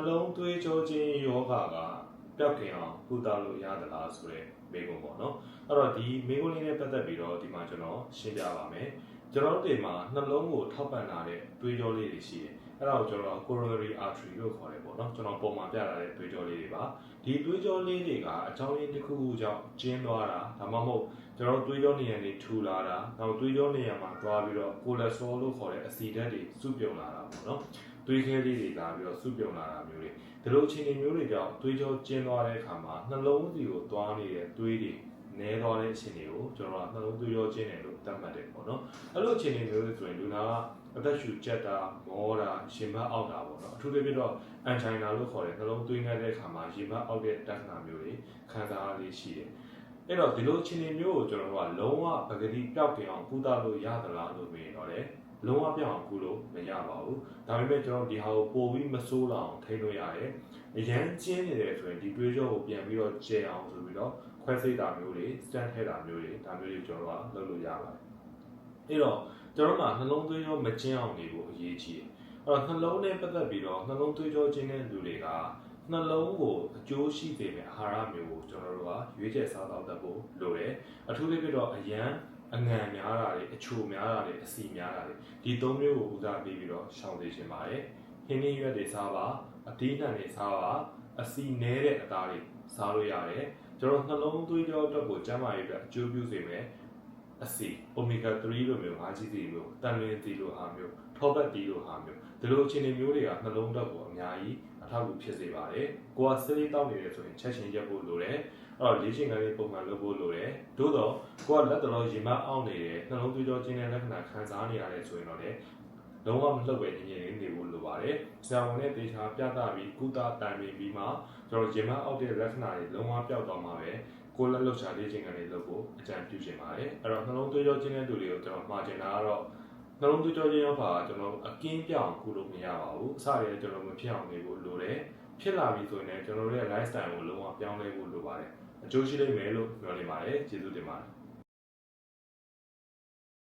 နှလုံးသွေးကြောခြင်းယောဂကပျောက်ကင်အောင်ကုသလို့ရသလားဆိုတဲ့မေးခွန်းပေါ့နော်အဲ့တော့ဒီမေးခွန်းလေးနဲ့ပတ်သက်ပြီးတော့ဒီမှာကျွန်တော်ရှင်းပြပါမယ်ကျွန်တော်တို့ဒီမှာနှလုံးကိုထောက်ပံ့လာတဲ့သွေးကြောလေးတွေရှိတယ် အဲ့ဒါကိုကျွန်တော် coronary artery လို့ခေါ်တယ်ပေါ့နော်ကျွန်တော်ပုံမှန်ပြလာတဲ့သွေးကြောလေးတွေပါဒီသွေးကြောလေးတွေကအကြောင်းရင်းတစ်ခုခုကြောင့်ကျင်းသွားတာဒါမှမဟုတ်ကျွန်တော်သွေးကြောနေရတွေထူလာတာနောက်သွေးကြောနေရမှာသွားပြီးတော့ cholesterol လို့ခေါ်တဲ့အဆီဓာတ်တွေစုပြုံလာတာပေါ့နော်သွေးခဲလေးတွေလာပြီးတော့စုပြုံလာတာမျိုးတွေဒီလိုအခြေအနေမျိုးတွေကြောင့်သွေးကြောကျင်းသွားတဲ့အခါမှာနှလုံးစီကိုသွားနေတဲ့သွေးတွေ နည်းသွားတဲ့အခြေအနေကိုကျွန်တော်ကနှလုံးသွေးကြောကျင်းတယ်လို့သတ်မှတ်တယ်ပေါ့နော်အဲ့လိုအခြေအနေမျိုးတွေဆိုရင်လူနာကအသက်ရှူကျက်တာမောတာရှင်မအောက်တာပေါ့နော်အထူးသဖြင့်တော့အန်ချိုင်နာလို့ခေါ်တဲ့နှလုံးသွေးငတ်တဲ့အခါမှာရှင်မအောက်တဲ့တက္ကနာမျိုးတွေခံစားရလေးရှိတယ် အဲ့တော့ဒီလိုအခြေအနေမျိုးကိုကျွန်တော်တို့ကလုံးဝပကတိပျောက်ကင်အောင်ကုသလို့ရသလားလို့မေးတော့တယ်လုံးဝပြောင်းအောင်ကုလို့မရပါဘူးဒါပေမဲ့ကျွန်တော်ဒီဟာကိုပိုပြီးမဆိုးလောက်အောင်ထိန်းလို့ရတယ်အရန်ကျင်းနေတယ်ဆိုရင်ဒီတွေးကြောကိုပြန်ပြီးတော့ကျဲအောင်ဆိုပြီးတော့ခွဲစိတ်တာမျိုးတွေ stand ထဲတာမျိုးတွေဒါမျိုးတွေကျွန်တော်ကလုပ်လို့ရပါတယ်အဲ့တော့ကျွန်တော်ကနှလုံးသွေးကြောမကျင်းအောင်နေဖို့အရေးကြီးတယ်အဲ့တော့နှလုံးနဲ့ပတ်သက်ပြီးတော့နှလုံးသွေးကြောကျင်းတဲ့လူတွေက နှလုံးကိုအကျိုးရှိစေမယ့်အာဟာရမျိုးကိုကျွန်တော်တို့ကရွေးချယ်စားတော့တတ်ဖို့လိုတယ်အထူးသဖြင့်တော့အရန်အငံများတာတွေအချိုများတာတွေအစီများတာတွေဒီသုံးမျိုးကိုဦးစားပေးပြီးတော့ရှောင်သိရှင်ပါတယ်ဟင်းသီးရွက်တွေစားပါအသီးနှံတွေစားပါအစီနဲတဲ့အသားတွေစားလို့ရတယ်ကျွန်တော်နှလုံးသွေးကြောအတွက်ကိုကျန်းမာရေးအတွက်အကျိုးပြုစေမယ် အစီ omega 3လို့မျိုးငါးကြီးစီလို့တန်လင်းစီလို့ဟာမျိုးထောပတ်တီလို့ဟာမျိုးဒီလိုအခြေအနေမျိုးတွေကနှလုံးဓာတ်ကိုအများကြီးအထောက်အကူဖြစ်စေပါတယ်ကိုကဆေးလေးတောက်နေတယ်ဆိုရင်ချက်ချင်းရက်ဖို့လိုတယ်အဲ့တော့လေ့ကျင့်ခန်းလေးပုံမှန်လုပ်ဖို့လိုတယ်သို့တော့ကိုကလက်တော်ရင်မအောင်နေတယ်နှလုံးသွေးကြောကျဉ်းတဲ့လက္ခဏာခံစားနေရတယ်ဆိုရင်တော့လေလုံးဝမလှုပ်ပဲငြိမ်ငြိမ်လေးနေဖို့လိုပါတယ်ဆရာဝန်နဲ့တေချာပြသပြီးကုသတိုင်ပင်ပြီးမှကျွန်တော်ရင်မအောက်တဲ့လက္ခဏာတွေလုံးဝပျောက်သွားမှာပဲ ကိုလက်လှုပ်ရှားလေ့ကျင့်ခန်းလေးလုပ်ဖို့အကြံပြုချင်ပါတယ်အဲ့တော့နှလုံးသွေးကြောကျဉ်းတဲ့လူတွေကိုကျွန်တော်မှာချင်တာကတော့နှလုံးသွေးကြောကျဉ်းရောပါကျွန်တော်အကင်းပြောင်းကုလို့မရပါဘူးအစရကျွန်တော်မဖြစ်အောင်နေဖို့လိုတယ်ဖြစ်လာပြီဆိုရင်လည်းကျွန်တော်တို့ရဲ့ lifestyle ကိုလုံးဝပြောင်းလဲဖို့လိုပါတယ်အကျိုးရှိလိမ့်မယ်လို့ပြောနေပါတယ်ကျေးဇူးတင်ပါတယ်